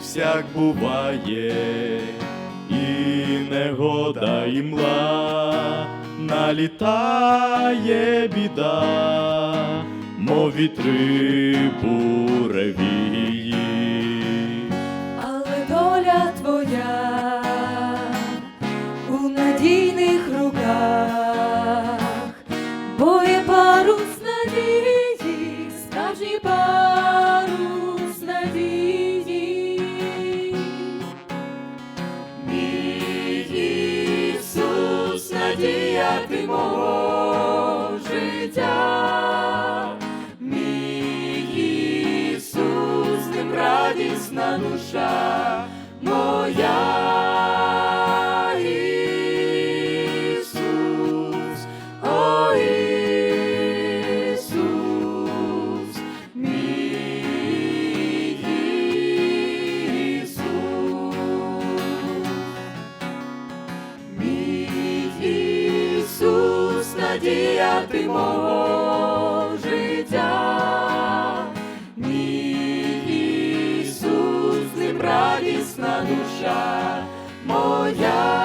всяк буває, і негода і мла, налітає біда, мов вітри буревії. Але доля твоя у надійних руках, бо є парус надії, ти мого життя. Мій Ісус, з ним радісна душа моя. Надія ти мого життя. Мій Ісус, ним радісна душа моя.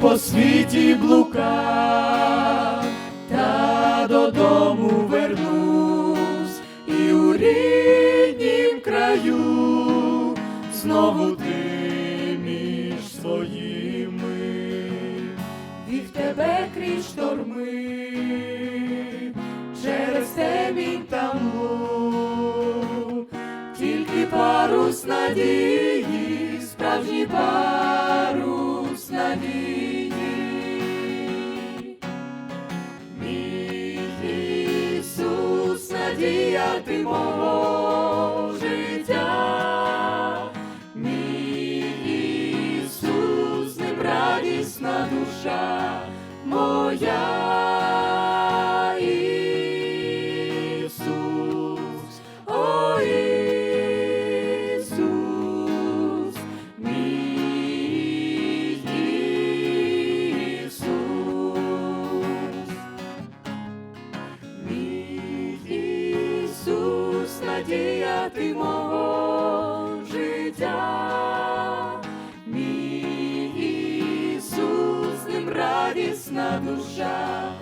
По світі блукав, та додому вернусь, і у ріднім краю знову ти між своїми. вів тебе крізь шторми, через темінь та млу, тільки парус надії, справжній парус надія ти мого життя. Мій Ісус, не радісна душа моя. Надія ти мого життя. Мій Ісус, ним радісна душа.